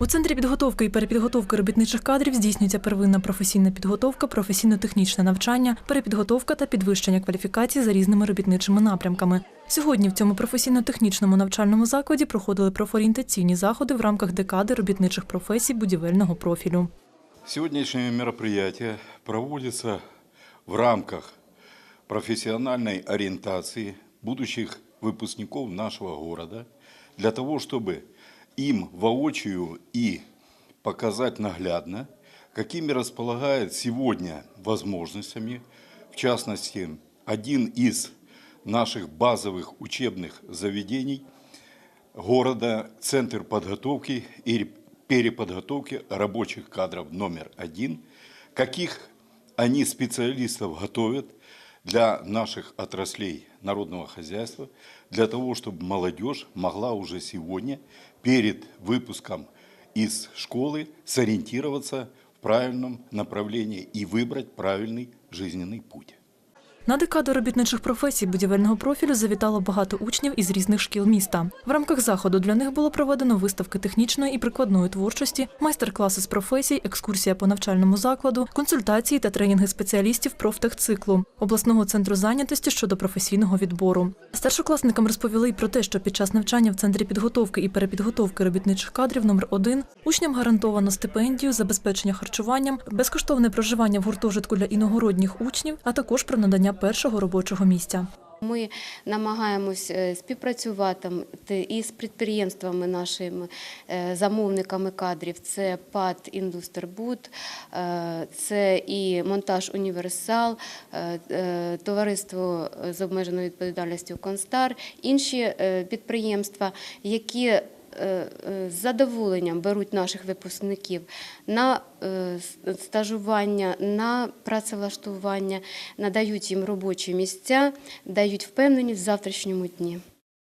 У центрі підготовки і перепідготовки робітничих кадрів здійснюється первинна професійна підготовка, професійно-технічне навчання, перепідготовка та підвищення кваліфікації за різними робітничими напрямками. Сьогодні в цьому професійно-технічному навчальному закладі проходили профорієнтаційні заходи в рамках декади робітничих професій будівельного профілю. Сегодняшнее мероприятие проводится в рамках профессиональной ориентации будущих выпускников нашего города для того, чтобы им воочию и показать наглядно, какими располагает сегодня возможностями, в частности, один из наших базовых учебных заведений города Центр подготовки и переподготовки рабочих кадров номер один, каких они специалистов готовят для наших отраслей народного хозяйства, для того, чтобы молодежь могла уже сегодня перед выпуском из школы сориентироваться в правильном направлении и выбрать правильный жизненный путь. На декаду робітничих професій будівельного профілю завітало багато учнів із різних шкіл міста. В рамках заходу для них було проведено виставки технічної і прикладної творчості, майстер-класи з професій, екскурсія по навчальному закладу, консультації та тренінги спеціалістів профтехциклу, обласного центру зайнятості щодо професійного відбору. Старшокласникам розповіли й про те, що під час навчання в центрі підготовки і перепідготовки робітничих кадрів номер 1 учням гарантовано стипендію, забезпечення харчуванням, безкоштовне проживання в гуртожитку для іногородніх учнів, а також про надання першого робочого місця. Ми намагаємось е, співпрацювати із підприємствами нашими е, замовниками кадрів. Це ПАД «Індустрбуд», е, це і монтаж Універсал, товариство з обмеженою відповідальністю Констар, інші підприємства, які з задоволенням беруть наших випускників на е, стажування, на працевлаштування, надають їм робочі місця, дають впевненість в завтрашньому дні.